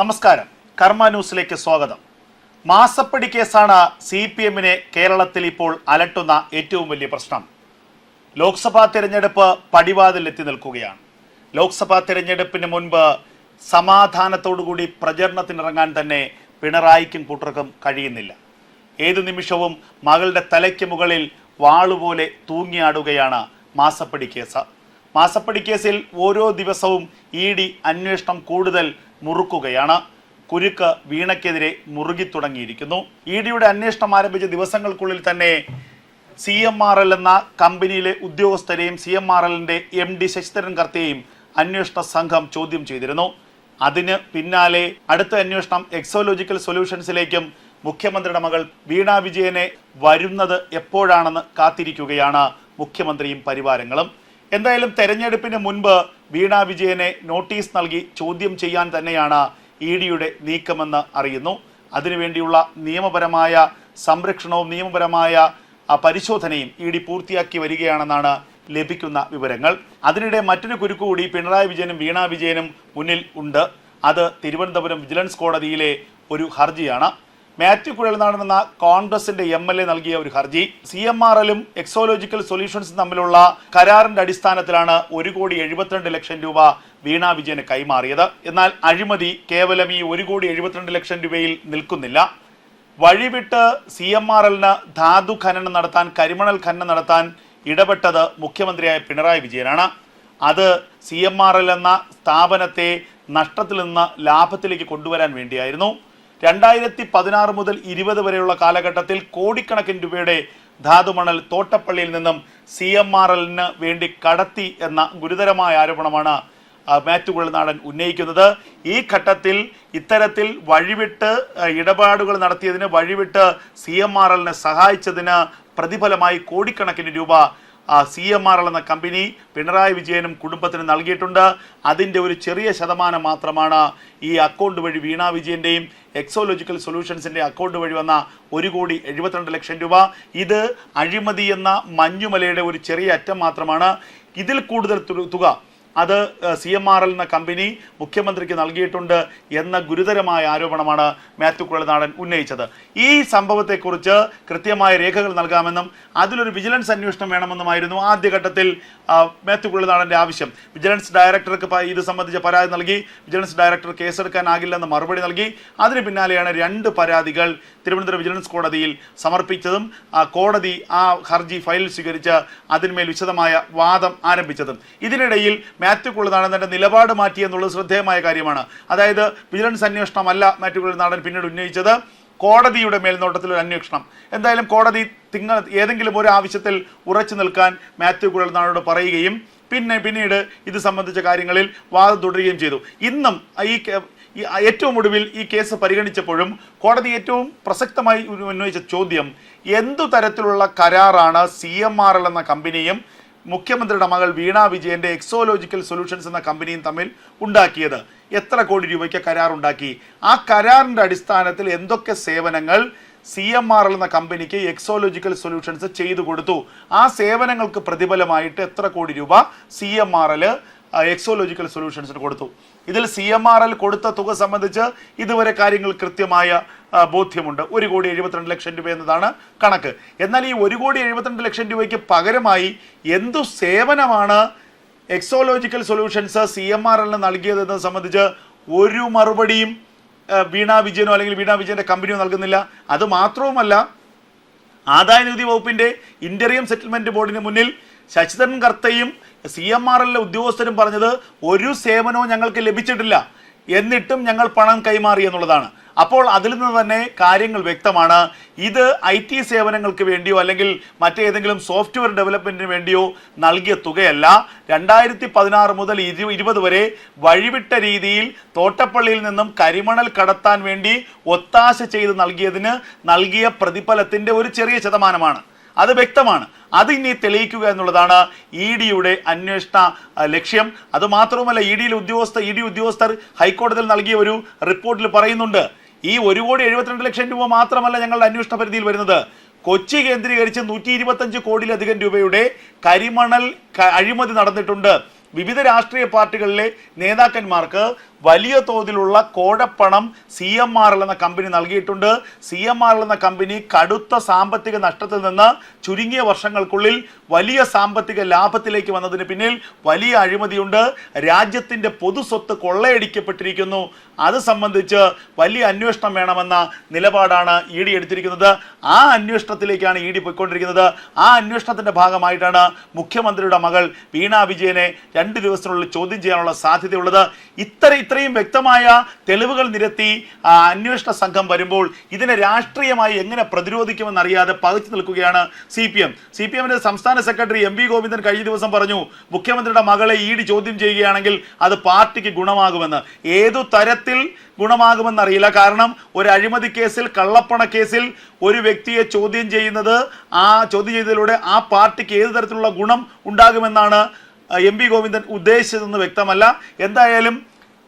നമസ്കാരം. കർമ്മ ന്യൂസിലേക്ക് സ്വാഗതം. മാസപ്പടി കേസാണ് സി പി എമ്മിനെ കേരളത്തിൽ ഇപ്പോൾ അലട്ടുന്ന ഏറ്റവും വലിയ പ്രശ്നം. ലോക്സഭാ തിരഞ്ഞെടുപ്പ് പടിവാതിൽ എത്തി നിൽക്കുകയാണ്. ലോക്സഭാ തിരഞ്ഞെടുപ്പിന് മുൻപ് സമാധാനത്തോടുകൂടി പ്രചരണത്തിനിറങ്ങാൻ തന്നെ പിണറായിക്കും കൂട്ടർക്കും കഴിയുന്നില്ല. ഏതു നിമിഷവും മകളുടെ തലയ്ക്ക് മുകളിൽ വാളുപോലെ തൂങ്ങിയാടുകയാണ് മാസപ്പടി കേസ്. മാസപ്പടി കേസിൽ ഓരോ ദിവസവും ഇ ഡി അന്വേഷണം കൂടുതൽ മുറുക്കുകയാണ്. കുരുക്ക് വീണയ്ക്കെതിരെ മുറുകി തുടങ്ങിയിരിക്കുന്നു. ഇ ഡിയുടെ അന്വേഷണം ആരംഭിച്ച ദിവസങ്ങൾക്കുള്ളിൽ തന്നെ സി എം ആർ എൽ എന്ന കമ്പനിയിലെ ഉദ്യോഗസ്ഥരെയും സി എം ആർ എല്ലിന്റെ എം ഡി ശശിധരൻ കർത്തയെയും അന്വേഷണ സംഘം ചോദ്യം ചെയ്തിരുന്നു. അതിന് പിന്നാലെ അടുത്ത അന്വേഷണം എക്സോലോജിക്കൽ സൊല്യൂഷൻസിലേക്കും മുഖ്യമന്ത്രിയുടെ മകൾ വീണ വിജയനെ വരുന്നത് എപ്പോഴാണെന്ന് കാത്തിരിക്കുകയാണ് മുഖ്യമന്ത്രിയും പരിവാരങ്ങളും. എന്തായാലും തെരഞ്ഞെടുപ്പിന് മുൻപ് വീണ വിജയനെ നോട്ടീസ് നൽകി ചോദ്യം ചെയ്യാൻ തന്നെയാണ് ഇ ഡിയുടെ നീക്കമെന്ന് അറിയുന്നു. അതിനുവേണ്ടിയുള്ള നിയമപരമായ സംരക്ഷണവും നിയമപരമായ പരിശോധനയും ഇ ഡി പൂർത്തിയാക്കി വരികയാണെന്നാണ് ലഭിക്കുന്ന വിവരങ്ങൾ. അതിനിടെ മറ്റൊരു കുരുക്ക് കൂടി പിണറായി വിജയനും വീണ വിജയനും മുന്നിൽ ഉണ്ട്. അത് തിരുവനന്തപുരം വിജിലൻസ് കോടതിയിലെ ഒരു ഹർജിയാണ്. മാത്യു കുഴൽ എന്ന കോൺഗ്രസിന്റെ എം എൽ എ നൽകിയ ഒരു ഹർജി. സി എം ആർ എല്ലും എക്സോലോജിക്കൽ സൊല്യൂഷൻസും തമ്മിലുള്ള കരാറിന്റെ അടിസ്ഥാനത്തിലാണ് ഒരു കോടി എഴുപത്തിരണ്ട് ലക്ഷം രൂപ വീണ വിജയന് കൈമാറിയത്. എന്നാൽ അഴിമതി കേവലം ഈ ഒരു കോടി എഴുപത്തിരണ്ട് ലക്ഷം രൂപയിൽ നിൽക്കുന്നില്ല. വഴിവിട്ട് സി എം ആർ എല്ലിന് ധാതു ഖനനം നടത്താൻ കരിമണൽ ഖനനം നടത്താൻ ഇടപെട്ടത് മുഖ്യമന്ത്രിയായ പിണറായി വിജയനാണ്. അത് സി എം ആർ എൽ എന്ന സ്ഥാപനത്തെ നഷ്ടത്തിൽ നിന്ന് ലാഭത്തിലേക്ക് കൊണ്ടുവരാൻ വേണ്ടിയായിരുന്നു. രണ്ടായിരത്തി പതിനാറ് മുതൽ ഇരുപത് വരെയുള്ള കാലഘട്ടത്തിൽ കോടിക്കണക്കിന് രൂപയുടെ ധാതുമണൽ തോട്ടപ്പള്ളിയിൽ നിന്നും സി എം ആർ എല്ലിന് വേണ്ടി കടത്തി എന്ന ഗുരുതരമായ ആരോപണമാണ് മാറ്റുകുഴൽ കുഴൽനാടൻ ഉന്നയിക്കുന്നത്. ഈ ഘട്ടത്തിൽ ഇത്തരത്തിൽ വഴിവിട്ട് ഇടപാടുകൾ നടത്തിയതിന് വഴിവിട്ട് സി എം ആർ എല്ലിനെ സഹായിച്ചതിന് പ്രതിഫലമായി കോടിക്കണക്കിന് രൂപ സി എം ആർ എൽ എന്ന കമ്പനി പിണറായി വിജയനും കുടുംബത്തിന് നൽകിയിട്ടുണ്ട്. അതിന്റെ ഒരു ചെറിയ ശതമാനം മാത്രമാണ് ഈ അക്കൗണ്ട് വഴി വീണ വിജയന്റെയും എക്സോളജിക്കൽ സൊല്യൂഷൻസിന്റെ അക്കൗണ്ട് വഴി വന്ന ഒരു കോടി എഴുപത്തിരണ്ട് ലക്ഷം രൂപ. ഇത് അഴിമതി എന്ന മഞ്ഞുമലയുടെ ഒരു ചെറിയ അറ്റം മാത്രമാണ്. ഇതിൽ കൂടുതൽ തുക അത് സി എം ആർ എൽ എന്ന കമ്പനി മുഖ്യമന്ത്രിക്ക് നൽകിയിട്ടുണ്ട് എന്ന ഗുരുതരമായ ആരോപണമാണ് മാത്യു കുഴൽനാടൻ ഉന്നയിച്ചത്. ഈ സംഭവത്തെക്കുറിച്ച് കൃത്യമായ രേഖകൾ നൽകാമെന്നും അതിലൊരു വിജിലൻസ് അന്വേഷണം വേണമെന്നുമായിരുന്നു ആദ്യഘട്ടത്തിൽ മാത്യു കുഴൽനാടന്റെ ആവശ്യം. വിജിലൻസ് ഡയറക്ടർക്ക് ഇത് സംബന്ധിച്ച പരാതി നൽകി. വിജിലൻസ് ഡയറക്ടർ കേസെടുക്കാനാകില്ലെന്ന് മറുപടി നൽകി. അതിന് പിന്നാലെയാണ് രണ്ട് പരാതികൾ തിരുവനന്തപുരം വിജിലൻസ് കോടതിയിൽ സമർപ്പിച്ചതും കോടതി ആ ഹർജി ഫയൽ സ്വീകരിച്ച് അതിന്മേൽ വിശദമായ വാദം ആരംഭിച്ചതും. ഇതിനിടയിൽ മാത്യു കുളനാടൻ തന്റെ നിലപാട് മാറ്റി എന്നുള്ളത് ശ്രദ്ധേയമായ കാര്യമാണ്. അതായത് വിജിലൻസ് അന്വേഷണമല്ല മാത്യു കുളനാടൻ പിന്നീട് ഉന്നയിച്ചത്. കോടതിയുടെ മേൽനോട്ടത്തിൽ ഒരു അന്വേഷണം. എന്തായാലും കോടതി തിങ്കൾ ഏതെങ്കിലും ഒരു ആവശ്യത്തിൽ ഉറച്ചു നിൽക്കാൻ മാത്യു കുഴൽനാടോട് പറയുകയും പിന്നെ പിന്നീട് ഇത് സംബന്ധിച്ച കാര്യങ്ങളിൽ വാദം തുടരുകയും ചെയ്തു. ഇന്നും ഈ ഏറ്റവും ഒടുവിൽ ഈ കേസ് പരിഗണിച്ചപ്പോഴും കോടതി ഏറ്റവും പ്രസക്തമായി ഉന്നയിച്ച ചോദ്യം എന്തു തരത്തിലുള്ള കരാറാണ് സി എം ആർ എൽ എന്ന കമ്പനിയും മുഖ്യമന്ത്രിയുടെ മകൾ വീണ വിജയന്റെ എക്സോലോജിക്കൽ സൊല്യൂഷൻസ് എന്ന കമ്പനിയും തമ്മിൽ ഉണ്ടാക്കിയത് എത്ര കോടി രൂപയ്ക്ക് കരാറുണ്ടാക്കി? ആ കരാറിന്റെ അടിസ്ഥാനത്തിൽ എന്തൊക്കെ സേവനങ്ങൾ സി എം ആർ എൽ എന്ന കമ്പനിക്ക് എക്സോളജിക്കൽ സൊല്യൂഷൻസ് ചെയ്തു കൊടുത്തു? ആ സേവനങ്ങൾക്ക് പ്രതിഫലമായിട്ട് എത്ര കോടി രൂപ C M R L Exalogical സൊല്യൂഷൻസിന് കൊടുത്തു. ഇതിൽ സി എം ആർ എൽ കൊടുത്ത തുക സംബന്ധിച്ച് ഇതുവരെ കാര്യങ്ങൾ കൃത്യമായ ബോധ്യമുണ്ട്. ഒരു കോടി എഴുപത്തിരണ്ട് ലക്ഷം രൂപ എന്നതാണ് കണക്ക്. എന്നാൽ ഈ ഒരു കോടി എഴുപത്തിരണ്ട് ലക്ഷം രൂപയ്ക്ക് പകരമായി എന്തു സേവനമാണ് Exalogical solutions C M R എല്ലിന് നൽകിയതെന്നത് സംബന്ധിച്ച് ഒരു മറുപടിയും വീണ വിജയനോ അല്ലെങ്കിൽ വീണ വിജയന്റെ കമ്പനിയോ നൽകുന്നില്ല. അത് മാത്രവുമല്ല ആദായനികുതി വകുപ്പിന്റെ വകുപ്പിന്റെ സെറ്റിൽമെന്റ് ബോർഡിന് മുന്നിൽ ശശിധരൻ കർത്തയും സി എം ആർ എല്ലിലെ ഉദ്യോഗസ്ഥരും പറഞ്ഞത് ഒരു സേവനവും ഞങ്ങൾക്ക് ലഭിച്ചിട്ടില്ല. എന്നിട്ടും ഞങ്ങൾ പണം കൈമാറി എന്നുള്ളതാണ്. അപ്പോൾ അതിൽ നിന്ന് തന്നെ കാര്യങ്ങൾ വ്യക്തമാണ്. ഇത് ഐ ടി സേവനങ്ങൾക്ക് വേണ്ടിയോ അല്ലെങ്കിൽ മറ്റേതെങ്കിലും സോഫ്റ്റ്വെയർ ഡെവലപ്മെന്റിന് വേണ്ടിയോ നൽകിയ തുകയല്ല. രണ്ടായിരത്തി പതിനാറ് മുതൽ ഇരു ഇരുപത് വരെ വഴിവിട്ട രീതിയിൽ തോട്ടപ്പള്ളിയിൽ നിന്നും കരിമണൽ കടത്താൻ വേണ്ടി ഒത്താശ ചെയ്ത് നൽകിയതിന് നൽകിയ പ്രതിഫലത്തിന്റെ ഒരു ചെറിയ ശതമാനമാണ്. അത് വ്യക്തമാണ്. അത് ഇനി തെളിയിക്കുക എന്നുള്ളതാണ് ഇ ഡിയുടെ അന്വേഷണ ലക്ഷ്യം. അത് മാത്രവുമല്ല ഇ ഡിയിലെ ഉദ്യോഗസ്ഥ ഇ ഡി ഉദ്യോഗസ്ഥർ ഹൈക്കോടതിയിൽ നൽകിയ ഒരു റിപ്പോർട്ടിൽ പറയുന്നുണ്ട്. ഈ ഒരു കോടി എഴുപത്തിരണ്ട് ലക്ഷം രൂപ മാത്രമല്ല ഞങ്ങളുടെ അന്വേഷണ പരിധിയിൽ വരുന്നത്. കൊച്ചി കേന്ദ്രീകരിച്ച് നൂറ്റി ഇരുപത്തഞ്ച് കോടിയിലധികം രൂപയുടെ കരിമണൽ അഴിമതി നടന്നിട്ടുണ്ട്. വിവിധ രാഷ്ട്രീയ പാർട്ടികളിലെ നേതാക്കന്മാർക്ക് വലിയ തോതിലുള്ള കോഴപ്പണം സി എം ആർ എൽ എന്ന കമ്പനി നൽകിയിട്ടുണ്ട്. സി എം ആർ എൽ എന്ന കമ്പനി കടുത്ത സാമ്പത്തിക നഷ്ടത്തിൽ നിന്ന് ചുരുങ്ങിയ വർഷങ്ങൾക്കുള്ളിൽ വലിയ സാമ്പത്തിക ലാഭത്തിലേക്ക് വന്നതിന് പിന്നിൽ വലിയ അഴിമതിയുണ്ട്. രാജ്യത്തിന്റെ പൊതുസ്വത്ത് കൊള്ളയടിക്കപ്പെട്ടിരിക്കുന്നു. അത് സംബന്ധിച്ച് വലിയ അന്വേഷണം വേണമെന്ന നിലപാടാണ് ഇ ഡി എടുത്തിരിക്കുന്നത്. ആ അന്വേഷണത്തിലേക്കാണ് ഇ ഡി പോയിക്കൊണ്ടിരിക്കുന്നത്. ആ അന്വേഷണത്തിന്റെ ഭാഗമായിട്ടാണ് മുഖ്യമന്ത്രിയുടെ മകൾ വീണാ വിജയനെ രണ്ട് ദിവസത്തിനുള്ളിൽ ചോദ്യം ചെയ്യാനുള്ള സാധ്യതയുള്ളത്. ഇത്ര ഇത്രയും വ്യക്തമായ തെളിവുകൾ നിരത്തി അന്വേഷണ സംഘം വരുമ്പോൾ ഇതിനെ രാഷ്ട്രീയമായി എങ്ങനെ പ്രതിരോധിക്കുമെന്നറിയാതെ പകച്ചു നിൽക്കുകയാണ് C P M. C P എമ്മിന്റെ സംസ്ഥാന സെക്രട്ടറി എം വി ഗോവിന്ദൻ കഴിഞ്ഞ ദിവസം പറഞ്ഞു മുഖ്യമന്ത്രിയുടെ മകളെ ഇ ഡി ചോദ്യം ചെയ്യുകയാണെങ്കിൽ അത് പാർട്ടിക്ക് ഗുണമാകുമെന്ന്. ഏതു തരത്തിൽ ഗുണമാകുമെന്നറിയില്ല കാരണം ഒരു അഴിമതി കേസിൽ കള്ളപ്പണ കേസിൽ ഒരു വ്യക്തിയെ ചോദ്യം ചെയ്യുന്നത് ആ ചോദ്യം ചെയ്തതിലൂടെ ആ പാർട്ടിക്ക് ഏത് തരത്തിലുള്ള ഗുണം ഉണ്ടാകുമെന്നാണ് എം പി ഗോവിന്ദൻ ഉദ്ദേശിച്ചതെന്ന് വ്യക്തമല്ല. എന്തായാലും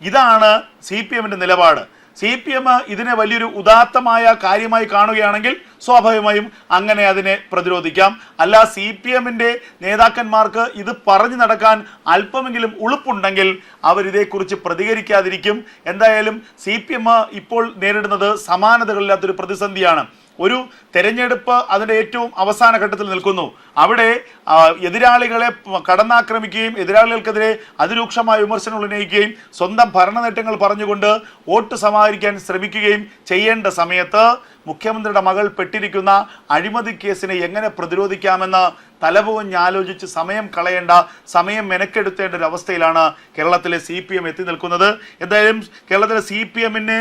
ഇതാണ് സി പി എമ്മിന്റെ നിലപാട്. സി പി എം ഇതിനെ വലിയൊരു ഉദാത്തമായ കാര്യമായി കാണുകയാണെങ്കിൽ സ്വാഭാവികമായും അങ്ങനെ അതിനെ പ്രതിരോധിക്കാം. അല്ല സി പി എമ്മിന്റെ നേതാക്കന്മാർക്ക് ഇത് പറഞ്ഞു നടക്കാൻ അല്പമെങ്കിലും ഉളുപ്പുണ്ടെങ്കിൽ അവരിതേക്കുറിച്ച് പ്രതികരിക്കാതിരിക്കും. എന്തായാലും സി പി എം ഇപ്പോൾ നേരിടുന്നത് സമാനതകളില്ലാത്തൊരു പ്രതിസന്ധിയാണ്. ഒരു തെരഞ്ഞെടുപ്പ് അതിന്റെ ഏറ്റവും അവസാന ഘട്ടത്തിൽ നിൽക്കുന്നു. അവിടെ എതിരാളികളെ കടന്നാക്രമിക്കുകയും എതിരാളികൾക്കെതിരെ അതിരൂക്ഷമായ വിമർശനം ഉന്നയിക്കുകയും സ്വന്തം ഭരണ നേട്ടങ്ങൾ പറഞ്ഞുകൊണ്ട് വോട്ട് സമാഹരിക്കാൻ ശ്രമിക്കുകയും ചെയ്യേണ്ട സമയത്ത് മുഖ്യമന്ത്രിയുടെ മകൾ പെട്ടിരിക്കുന്ന അഴിമതി കേസിനെ എങ്ങനെ പ്രതിരോധിക്കാമെന്ന് തലപോഞ്ഞ് ആലോചിച്ച് സമയം കളയേണ്ട സമയം മെനക്കെടുത്തേണ്ട ഒരു അവസ്ഥയിലാണ് കേരളത്തിലെ സി പി എം എത്തി നിൽക്കുന്നത്. എന്തായാലും കേരളത്തിലെ സി പി എമ്മിനെ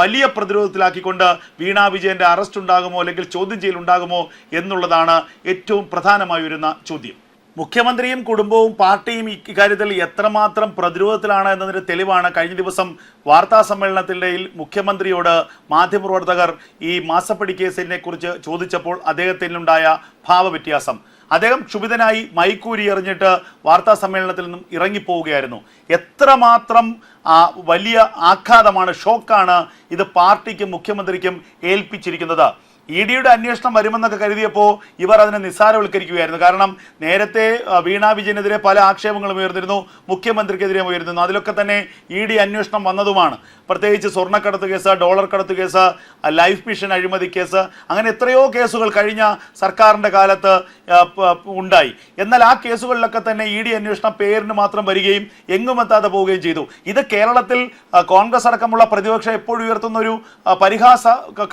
വലിയ പ്രതിരോധത്തിലാക്കിക്കൊണ്ട് വീണ വിജയന്റെ അറസ്റ്റ് ഉണ്ടാകുമോ അല്ലെങ്കിൽ ചോദ്യം ചെയ്യൽ ഉണ്ടാകുമോ എന്നുള്ളതാണ് ഏറ്റവും പ്രധാനമായി വരുന്ന ചോദ്യം. മുഖ്യമന്ത്രിയും കുടുംബവും പാർട്ടിയും ഇക്കാര്യത്തിൽ എത്രമാത്രം പ്രതിരോധത്തിലാണ് എന്നതിന്റെ തെളിവാണ് കഴിഞ്ഞ ദിവസം വാർത്താ സമ്മേളനത്തിനിടയിൽ മുഖ്യമന്ത്രിയോട് മാധ്യമപ്രവർത്തകർ ഈ മാസപ്പടി കേസിനെ കുറിച്ച് ചോദിച്ചപ്പോൾ അദ്ദേഹത്തിനുണ്ടായ ഭാവവ്യത്യാസം. അദ്ദേഹം ക്ഷുഭിതനായി മൈക്കൂരി എറിഞ്ഞിട്ട് വാർത്താ സമ്മേളനത്തിൽ നിന്നും ഇറങ്ങിപ്പോവുകയായിരുന്നു. എത്രമാത്രം വലിയ ആഘാതമാണ് ഷോക്കാണ് ഇത് പാർട്ടിക്കും മുഖ്യമന്ത്രിക്കും ഏൽപ്പിച്ചിരിക്കുന്നത്. ഇ ഡിയുടെ അന്വേഷണം വരുമെന്നൊക്കെ കരുതിയപ്പോൾ ഇവർ അതിനെ നിസ്സാരവൽക്കരിക്കുകയായിരുന്നു. കാരണം നേരത്തെ വീണ വിജയനെതിരെ പല ആക്ഷേപങ്ങളും ഉയർന്നിരുന്നു മുഖ്യമന്ത്രിക്കെതിരെ ഉയർന്നിരുന്നു. അതിലൊക്കെ തന്നെ ഇ ഡി അന്വേഷണം വന്നതുമാണ്. പ്രത്യേകിച്ച് സ്വർണക്കടത്ത് കേസ് ഡോളർ കടത്ത് കേസ് ലൈഫ് മിഷൻ അഴിമതി കേസ് അങ്ങനെ എത്രയോ കേസുകൾ കഴിഞ്ഞ സർക്കാരിന്റെ കാലത്ത് ഉണ്ടായി. എന്നാൽ ആ കേസുകളിലൊക്കെ തന്നെ ഇ ഡി അന്വേഷണം പേരിന് മാത്രം വരികയും എങ്ങും എത്താതെ പോവുകയും ചെയ്തു. ഇത് കേരളത്തിൽ കോൺഗ്രസ് അടക്കമുള്ള പ്രതിപക്ഷം എപ്പോഴും ഉയർത്തുന്ന ഒരു പരിഹാസ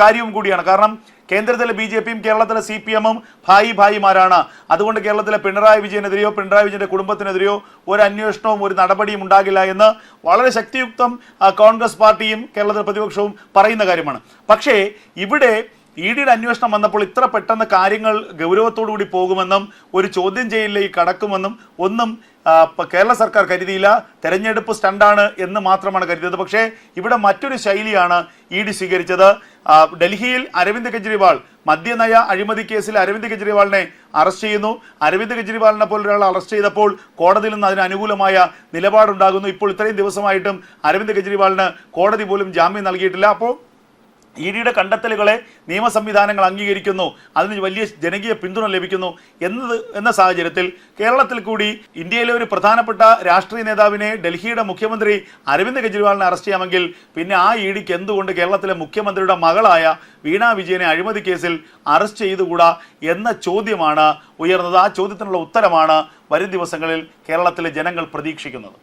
കാര്യവും കൂടിയാണ്. കാരണം കേന്ദ്രത്തിലെ ബി ജെ പിയും കേരളത്തിലെ സി പി എമ്മും ഭായി ഭായിമാരാണ്. അതുകൊണ്ട് കേരളത്തിലെ പിണറായി വിജയനെതിരെയോ പിണറായി വിജയന്റെ കുടുംബത്തിനെതിരെയോ ഒരു അന്വേഷണവും ഒരു നടപടിയും ഉണ്ടാകില്ല എന്ന് വളരെ ശക്തിയുക്തം കോൺഗ്രസ് പാർട്ടിയും കേരളത്തിലെ പ്രതിപക്ഷവും പറയുന്ന കാര്യമാണ്. പക്ഷേ ഇവിടെ ഇ ഡിയുടെ അന്വേഷണം വന്നപ്പോൾ ഇത്ര പെട്ടെന്ന് കാര്യങ്ങൾ ഗൗരവത്തോടു കൂടി പോകുമെന്നും ഒരു ചോദ്യം ചെയ്യലിലേക്ക് കടക്കുമെന്നും ഒന്നും കേരള സർക്കാർ കരുതിയില്ല തെരഞ്ഞെടുപ്പ് സ്റ്റണ്ടാണ് എന്ന് മാത്രമാണ് കരുതിയത്. പക്ഷേ ഇവിടെ മറ്റൊരു ശൈലിയാണ് ഇ ഡി സ്വീകരിച്ചത്. ഡൽഹിയിൽ അരവിന്ദ് കെജ്രിവാൾ മദ്യനയ അഴിമതി കേസിൽ അരവിന്ദ് കെജ്രിവാളിനെ അറസ്റ്റ് ചെയ്യുന്നു. അരവിന്ദ് കെജ്രിവാളിനെ പോലെ ഒരാൾ അറസ്റ്റ് ചെയ്തപ്പോൾ കോടതിയിൽ നിന്ന് അതിന് അനുകൂലമായ നിലപാടുണ്ടാകുന്നു. ഇപ്പോൾ ഇത്രയും ദിവസമായിട്ടും അരവിന്ദ് കെജ്രിവാളിന് കോടതി പോലും ജാമ്യം നൽകിയിട്ടില്ല. അപ്പോൾ ഇ ഡിയുടെ കണ്ടെത്തലുകളെ നിയമ സംവിധാനങ്ങൾ അംഗീകരിക്കുന്നു. അതിന് വലിയ ജനകീയ പിന്തുണ ലഭിക്കുന്നു. എന്നത് എന്ന സാഹചര്യത്തിൽ കേരളത്തിൽ കൂടി ഇന്ത്യയിലെ ഒരു പ്രധാനപ്പെട്ട രാഷ്ട്രീയ നേതാവിനെ ഡൽഹിയുടെ മുഖ്യമന്ത്രി അരവിന്ദ് കെജ്രിവാളിനെ അറസ്റ്റ് ചെയ്യാമെങ്കിൽ പിന്നെ ആ ഇ ഡിക്ക് എന്തുകൊണ്ട് കേരളത്തിലെ മുഖ്യമന്ത്രിയുടെ മകളായ വീണ വിജയനെ അഴിമതി കേസിൽ അറസ്റ്റ് ചെയ്തുകൂടാ എന്ന ചോദ്യമാണ് ഉയർന്നത്. ആ ചോദ്യത്തിനുള്ള ഉത്തരമാണ് വരും ദിവസങ്ങളിൽ കേരളത്തിലെ ജനങ്ങൾ പ്രതീക്ഷിക്കുന്നത്.